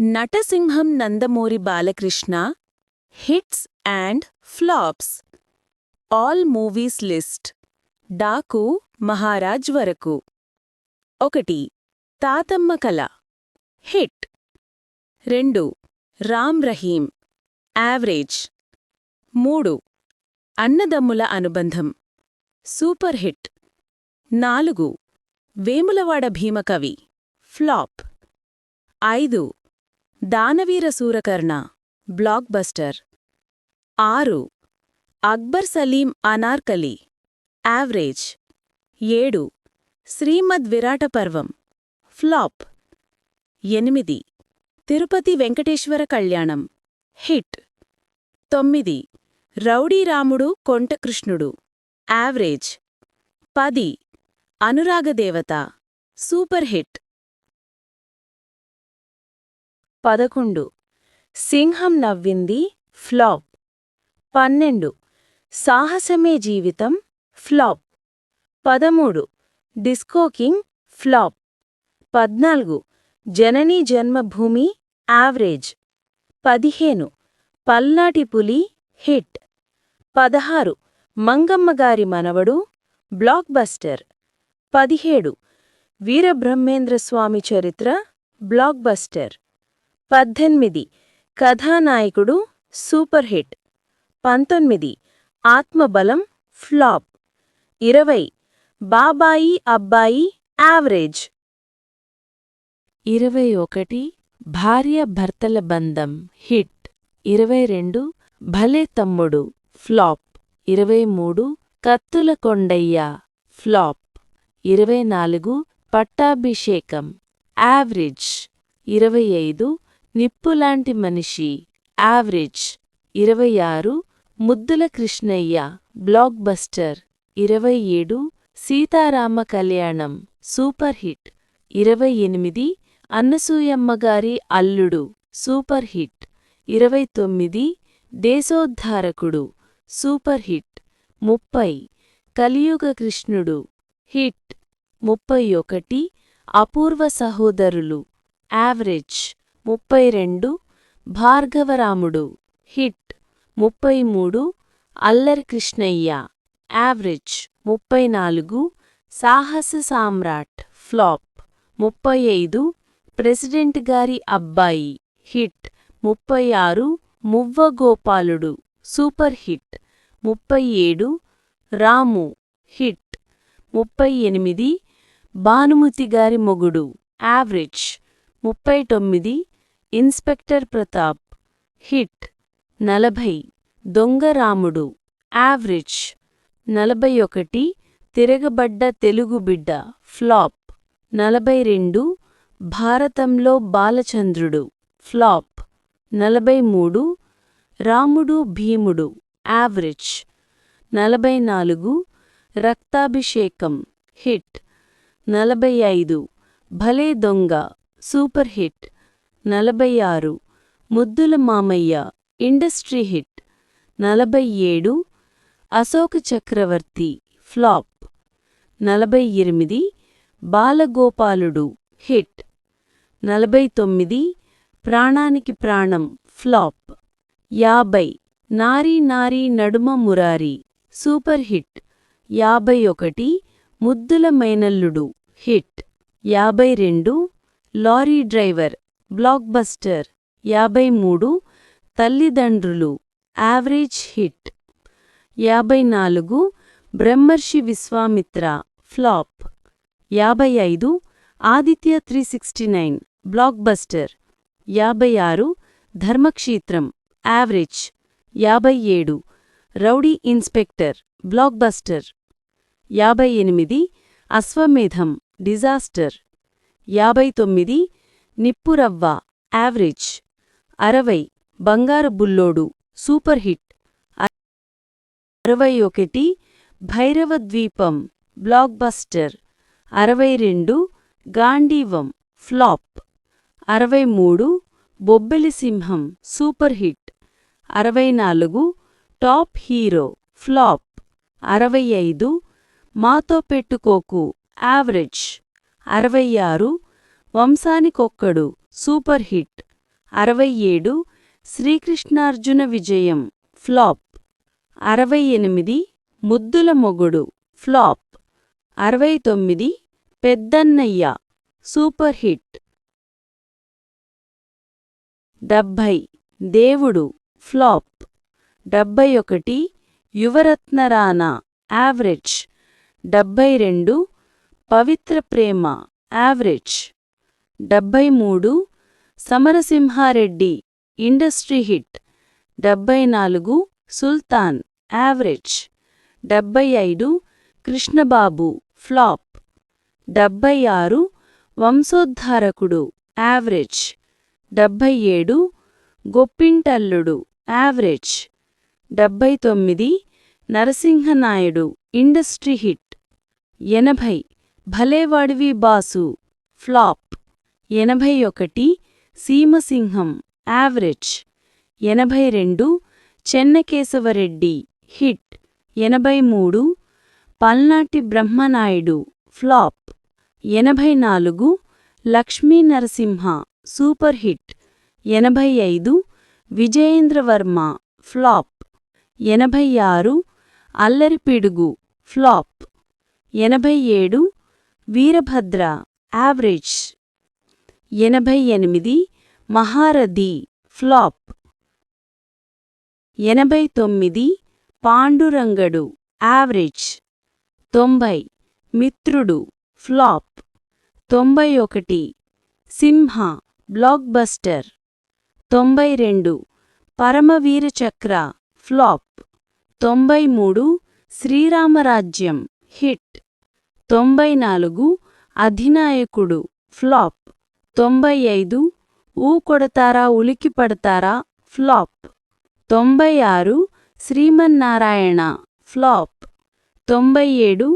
నటసింహం Nandamuri Balakrishna hits and flops all movies list Daaku Maharaj వరకు. ఒకటి తాతమ్మ కల hit. రెండు రామ్ రహీం యావరేజ్. మూడు అన్నదమ్ముల అనుబంధం సూపర్ హిట్. నాలుగు వేములవాడ భీమకవి ఫ్లాప్. ఐదు దానవీర సూరకర్ణ బ్లాక్ బస్టర్ ఆరు అక్బర్ సలీం అనార్కలి యావరేజ్. ఏడు శ్రీమద్ విరాట పర్వం ఫ్లాప్. ఎనిమిది తిరుపతి వెంకటేశ్వర కళ్యాణం హిట్. తొమ్మిది రౌడీ రాముడు కొంటకృష్ణుడు యావరేజ్. పది అనురాగదేవత సూపర్ హిట్. పదకొండు. సింహం నవ్వింది ఫ్లాప్. పన్నెండు. సాహసమే జీవితం ఫ్లాప్. పదమూడు. Disco king flop. పద్నాలుగు. జననీ జన్మభూమి యావరేజ్. పదిహేను. పల్నాటి పులి హిట్. పదహారు. మంగమ్మగారి మనవడు బ్లాక్ బస్టర్. పదిహేడు. వీరబ్రహ్మేంద్రస్వామి చరిత్ర బ్లాక్ బస్టర్. పద్దెనిమిది. Kathanayakudu super hit. పంతొమ్మిది. ఆత్మబలం ఫ్లాప్. ఇరవై. బాబాయి అబ్బాయి యావరేజ్. ఇరవై ఒకటి. భార్య భర్తల బంధం హిట్. ఇరవై రెండు. భలే తమ్ముడు ఫ్లాప్. ఇరవై మూడు. కత్తుల కొండయ్య ఫ్లాప్. ఇరవై నాలుగు. పట్టాభిషేకం యావరేజ్. ఇరవై ఐదు. నిప్పులాంటి మనిషి. యావరేజ్ ఇరవై ఆరు ముద్దుల కృష్ణయ్య. బ్లాక్ బస్టర్ ఇరవై ఏడు సీతారామ కళ్యాణం. సూపర్ హిట్ ఇరవై ఎనిమిది అన్నసూయమ్మగారి అల్లుడు. సూపర్ హిట్ ఇరవై తొమ్మిది దేశోద్ధారకుడు. సూపర్ హిట్ ముప్పై కలియుగ కృష్ణుడు. హిట్ ముప్పై ఒకటి అపూర్వ సహోదరులు. యావరేజ్ ముప్పై రెండు భార్గవరాముడు. హిట్ ముప్పై మూడు అల్లరి కృష్ణయ్య. యావరేజ్ ముప్పై నాలుగు సాహస సామ్రాట్ ఫ్లాప్ ముప్పై ఐదు ప్రెసిడెంట్ గారి అబ్బాయి. హిట్ ముప్పై ఆరు మువ్వ గోపాలుడు. సూపర్ హిట్ ముప్పై ఏడు రాము. హిట్ ముప్పై ఎనిమిది భానుమతి గారి మొగుడు. యావరేజ్ ముప్పై తొమ్మిది ఇన్స్పెక్టర్ ప్రతాప్. హిట్. నలభై. దొంగరాముడు యావరేజ్. నలభై ఒకటి తిరగబడ్డ తెలుగు బిడ్డ. ఫ్లాప్. నలభై రెండు భారతంలో బాలచంద్రుడు. ఫ్లాప్. నలభై మూడు రాముడు భీముడు. యావరేజ్. నలభై నాలుగు రక్తాభిషేకం. హిట్. నలభై ఐదు భలే దొంగ. Super hit. నలభై ఆరు ముద్దుల మామయ్య. Industry hit. నలభై ఏడు అశోక చక్రవర్తి. ఫ్లాప్. నలభై ఎనిమిది బాలగోపాలుడు. హిట్. నలభై తొమ్మిది ప్రాణానికి ప్రాణం. ఫ్లాప్. యాభై. నారీ నారీ నడుమ మురారి. Super hit. యాభై ఒకటి ముద్దుల మైనల్లుడు. హిట్. యాభై రెండు లారీ డ్రైవర్. బ్లాక్ బస్టర్ యాభై మూడు తల్లిదండ్రులు. Average hit. యాభై నాలుగు బ్రహ్మర్షి విశ్వామిత్ర. ఫ్లాప్. యాభై ఐదు Aditya three sixty nine. Blockbuster యాభై ఆరు ధర్మక్షేత్రం. యావరేజ్. యాభై ఏడు రౌడీ ఇన్స్పెక్టర్. బ్లాక్ బస్టర్ యాభై ఎనిమిది అశ్వమేధం. డిజాస్టర్. యాభై తొమ్మిది నిప్పురవ్వ యావరేజ్ అరవై బంగారు బుల్లోడు సూపర్ హిట్ అరవై ఒకటి భైరవ ద్వీపం బ్లాక్ బస్టర్ అరవై రెండు గాంధీవం ఫ్లాప్ అరవై మూడు బొబ్బెలిసింహం సూపర్ హిట్ అరవై నాలుగు టాప్ హీరో ఫ్లాప్ అరవై ఐదు మాతో పెట్టుకోకు యావరేజ్ అరవై ఆరు వంశానికొక్కడు. Super hit. అరవై ఏడు. శ్రీకృష్ణార్జున విజయం. ఫ్లాప్. అరవై ఎనిమిది. ముద్దుల మొగుడు. ఫ్లాప్. అరవై తొమ్మిది. పెద్దన్నయ్య. Super hit. డెబ్భై. దేవుడు. ఫ్లాప్. డెబ్భై ఒకటి. యువరత్నరానా యావరేజ్. డెబ్భై రెండు. పవిత్ర ప్రేమ. యావరేజ్. డెబ్బై మూడు సమరసింహారెడ్డి ఇండస్ట్రీ హిట్. డెబ్భై నాలుగు సుల్తాన్ యావరేజ్. డెబ్బై ఐదు కృష్ణబాబు ఫ్లాప్. డెబ్భై ఆరు వంశోద్ధారకుడు యావరేజ్. డెబ్బై ఏడు గొప్పింటల్లుడు యావరేజ్. డెబ్బై తొమ్మిది నరసింహనాయుడు ఇండస్ట్రీ హిట్. ఎనభై భలేవాడివి బాసు ఫ్లాప్. ఎనభై ఒకటి సీమసింహం యావరేజ్. ఎనభై రెండు చెన్నకేశవరెడ్డి హిట్. ఎనభై మూడు పల్నాటి బ్రహ్మనాయుడు ఫ్లాప్. ఎనభై నాలుగు లక్ష్మీ నరసింహ సూపర్ హిట్. ఎనభై ఐదు విజయేంద్రవర్మ ఫ్లాప్. ఎనభై ఆరు అల్లరిపిడుగు ఫ్లాప్. ఎనభై ఏడు వీరభద్ర యావరేజ్. ఎనభై ఎనిమిది మహారథి ఫ్లాప్. ఎనభై తొమ్మిది పాండురంగడు యావరేజ్. తొంభై మిత్రుడు ఫ్లాప్. తొంభై ఒకటి సింహ బ్లాక్ బస్టర్ తొంభై రెండు పరమవీరచక్ర ఫ్లాప్. తొంభై మూడు శ్రీరామరాజ్యం హిట్. తొంభై నాలుగు అధినాయకుడు ఫ్లాప్. తొంభై ఐదు ఊ కొడతారా ఉలికి పడతారా ఫ్లాప్. తొంభై ఆరు శ్రీమన్నారాయణ ఫ్లాప్. తొంభై ఏడు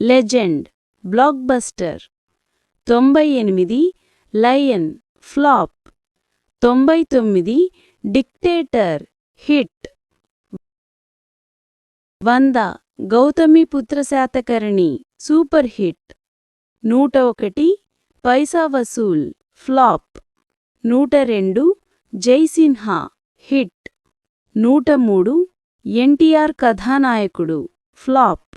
లెజెండ్ బ్లాక్ బస్టర్. తొంభై ఎనిమిది లయన్ ఫ్లాప్. తొంభై తొమ్మిది డిక్టేటర్ హిట్. వంద గౌతమి శాతకర్ణి సూపర్ హిట్. నూట ఒకటి పైసా వసూల్. ఫ్లాప్. నూట రెండు జైసిన్హా హిట్. నూట మూడు ఎన్టీఆర్ కథానాయకుడు. ఫ్లాప్.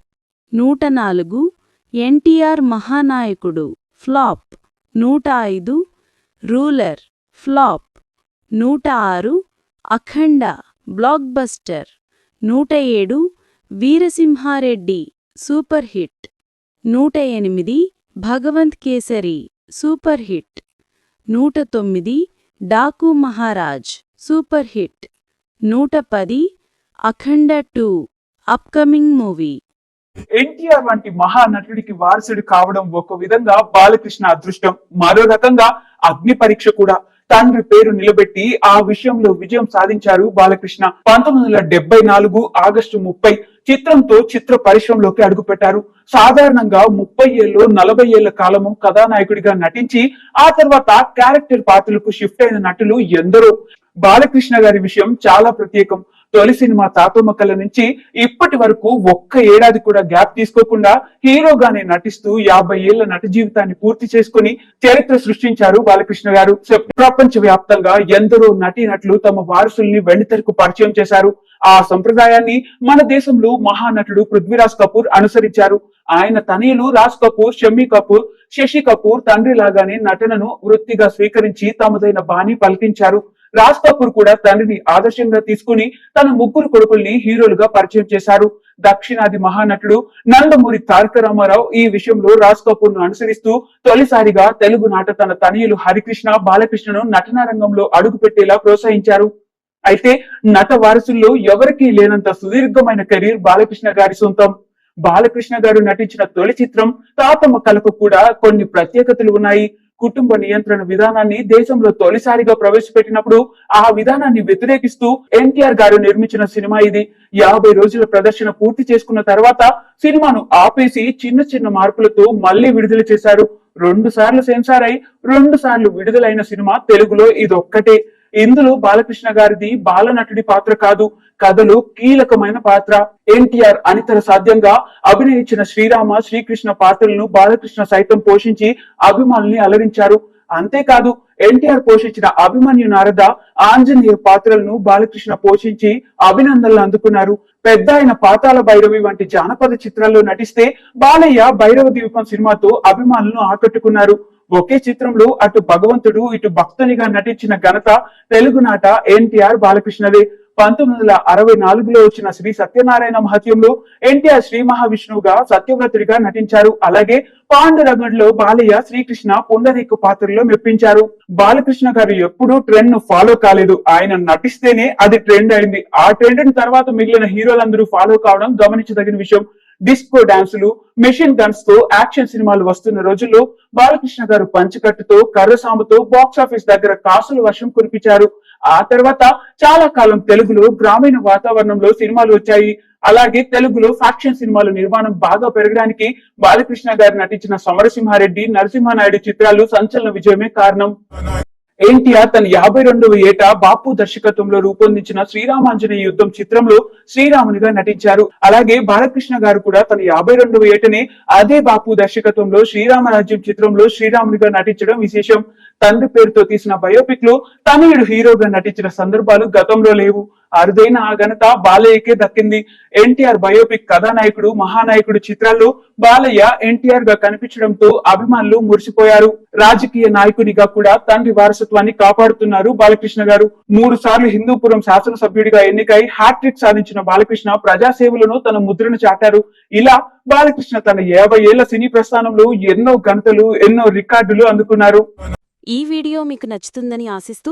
నూట నాలుగు ఎన్టీఆర్ మహానాయకుడు. ఫ్లాప్. నూట ఐదు రూలర్. ఫ్లాప్. నూట ఆరు అఖండ. బ్లాక్ బస్టర్ నూట ఏడు వీరసింహారెడ్డి. Super hit. నూట ఎనిమిది భగవంత్ కేసరి. Super hit. నూట తొమ్మిది డాకు మహారాజ్ సూపర్ హిట్. నూట పది Akhanda two upcoming movie. NTR వంటి మహానటుడికి వారసుడు కావడం ఒక విధంగా బాలకృష్ణ అదృష్టం. మరో రకంగా అగ్ని పరీక్ష కూడా తండ్రి పేరు నిలబెట్టి ఆ విషయంలో విజయం సాధించారు బాలకృష్ణ. పంతొమ్మిది వందల డెబ్బై నాలుగు ఆగస్టు ముప్పై చిత్రంతో చిత్ర పరిశ్రమలోకి అడుగుపెట్టారు సాధారణంగా ముప్పై ఏళ్ళు నలభై ఏళ్ళ కాలము కథానాయకుడిగా నటించి ఆ తర్వాత క్యారెక్టర్ పాత్రలకు షిఫ్ట్ అయిన నటులు ఎందరో. బాలకృష్ణ గారి విషయం చాలా ప్రత్యేకం. తొలి సినిమా తాతోమక్కల నుంచి ఇప్పటి వరకు ఒక్క ఏడాది కూడా గ్యాప్ తీసుకోకుండా హీరోగానే నటిస్తూ యాభై ఏళ్ళ నట జీవితాన్ని పూర్తి చేసుకుని చరిత్ర సృష్టించారు బాలకృష్ణ గారు. ప్రపంచ వ్యాప్తంగా ఎందరో నటీనటులు తమ వారసుల్ని వెండితెరకు పరిచయం చేశారు. ఆ సంప్రదాయాన్ని మన దేశంలో మహానటుడు పృథ్వీరాజ్ కపూర్ అనుసరించారు. ఆయన తనయులు రాజ్ కపూర్ షమ్మి కపూర్ శశి కపూర్ తండ్రి లాగానే నటనను వృత్తిగా స్వీకరించి తమదైన బాణి పలికించారు. రాజ్ కపూర్ కూడా తండ్రిని ఆదర్శంగా తీసుకుని తన ముగ్గురు కొడుకుల్ని హీరోలుగా పరిచయం చేశారు. దక్షిణాది మహానటుడు నందమూరి తారక రామారావు ఈ విషయంలో రాజ్ కపూర్ను అనుసరిస్తూ తొలిసారిగా తెలుగు నాట తన తనయులు హరికృష్ణ బాలకృష్ణను నటనా రంగంలో అడుగుపెట్టేలా ప్రోత్సహించారు. అయితే నట వారసుల్లో ఎవరికీ లేనంత సుదీర్ఘమైన కెరీర్ బాలకృష్ణ గారి సొంతం. బాలకృష్ణ గారు నటించిన తొలి చిత్రం తాతమ్మ కలకు కూడా కొన్ని ప్రత్యేకతలు ఉన్నాయి. కుటుంబ నియంత్రణ విధానాన్ని దేశంలో తొలిసారిగా ప్రవేశపెట్టినప్పుడు ఆ విధానాన్ని వ్యతిరేకిస్తూ ఎన్టీఆర్ గారు నిర్మించిన సినిమా ఇది. యాభై రోజుల ప్రదర్శన పూర్తి చేసుకున్న తర్వాత సినిమాను ఆపేసి చిన్న చిన్న మార్పులతో మళ్ళీ విడుదల చేశారు. రెండు సార్లు సెన్సార్ అయి రెండు సార్లు విడుదలైన సినిమా తెలుగులో ఇదొక్కటే. ఇందులో బాలకృష్ణ గారిది బాలనటుడి పాత్ర కాదు కథలో కీలకమైన పాత్ర. ఎన్టీఆర్ అనితర సాధ్యంగా అభినయించిన శ్రీరామ శ్రీకృష్ణ పాత్రలను బాలకృష్ణ సైతం పోషించి అభిమానుల్ని అలరించారు. అంతేకాదు ఎన్టీఆర్ పోషించిన అభిమన్యు నారద ఆంజనేయ పాత్రలను బాలకృష్ణ పోషించి అభినందనలు అందుకున్నారు. పెద్ద ఆయన పాతాల భైరవి వంటి జానపద చిత్రాల్లో నటిస్తే బాలయ్య భైరవ ద్వీపం సినిమాతో అభిమానులను ఆకట్టుకున్నారు. ఒకే చిత్రంలో అటు భగవంతుడు ఇటు భక్తునిగా నటించిన ఘనత తెలుగునాట ఎన్టీఆర్ బాలకృష్ణదే. పంతొమ్మిది వందల అరవై నాలుగులో వచ్చిన శ్రీ సత్యనారాయణ మహత్యంలో ఎన్టీఆర్ శ్రీ మహావిష్ణువుగా సత్యవ్రతుడిగా నటించారు. అలాగే పాండురంగంలో బాలయ్య శ్రీకృష్ణ పుండరీకు పాత్రలో మెప్పించారు. బాలకృష్ణ గారు ఎప్పుడూ ట్రెండ్ను ఫాలో కాలేదు. ఆయన నటిస్తేనే అది ట్రెండ్ అయింది. ఆ ట్రెండ్ తర్వాత మిగిలిన హీరోలందరూ ఫాలో కావడం గమనించదగిన విషయం. డిస్కో డాన్సులు మెషిన్ గన్స్తో యాక్షన్ సినిమాలు వస్తున్న రోజుల్లో బాలకృష్ణ గారు పంచకట్టుతో కర్రసాముతో బాక్స్ ఆఫీస్ దగ్గర కాసుల వర్షం కురిపించారు. ఆ తర్వాత చాలా కాలం తెలుగులో గ్రామీణ వాతావరణంలో సినిమాలు వచ్చాయి. అలాగే తెలుగులో ఫ్యాక్షన్ సినిమాల నిర్మాణం బాగా పెరగడానికి బాలకృష్ణ గారు నటించిన సమరసింహారెడ్డి నరసింహానాయుడు చిత్రాలు సంచలన విజయమే కారణం. ఎన్టీఆర్ తన యాభై రెండవ ఏట బాపు దర్శకత్వంలో రూపొందించిన శ్రీరామాంజనేయ యుద్ధం చిత్రంలో శ్రీరామునిగా నటించారు. అలాగే బాలకృష్ణ గారు కూడా తన యాభై రెండవ ఏటనే అదే బాపు దర్శకత్వంలో శ్రీరామరాజ్యం చిత్రంలో శ్రీరామునిగా నటించడం విశేషం. తండ్రి పేరుతో తీసిన బయోపిక్లో తనయుడు హీరోగా నటించిన సందర్భాలు గతంలో లేవు. అరుదైన ఆ ఘనత బాలయ్యకే దక్కింది. ఎన్టీఆర్ బయోపిక్ కథానాయకుడు మహానాయకుడు చిత్రాల్లో బాలయ్య ఎన్టీఆర్గా కనిపించడంతో అభిమానులు మురిసిపోయారు. రాజకీయ నాయకునిగా కూడా తండ్రి వారసత్వాన్ని కాపాడుతున్నారు బాలకృష్ణ గారు. మూడు సార్లు హిందూపురం శాసనసభ్యుడిగా ఎన్నికై హ్యాట్రిక్ సాధించిన బాలకృష్ణ ప్రజాసేవలను తన ముద్రను చాటారు. ఇలా బాలకృష్ణ తన యాభై ఏళ్ళ సినీ ప్రస్థానంలో ఎన్నో ఘనతలు ఎన్నో రికార్డులు అందుకున్నారు. ఈ వీడియో మీకు నచ్చుతుందని ఆశిస్తూ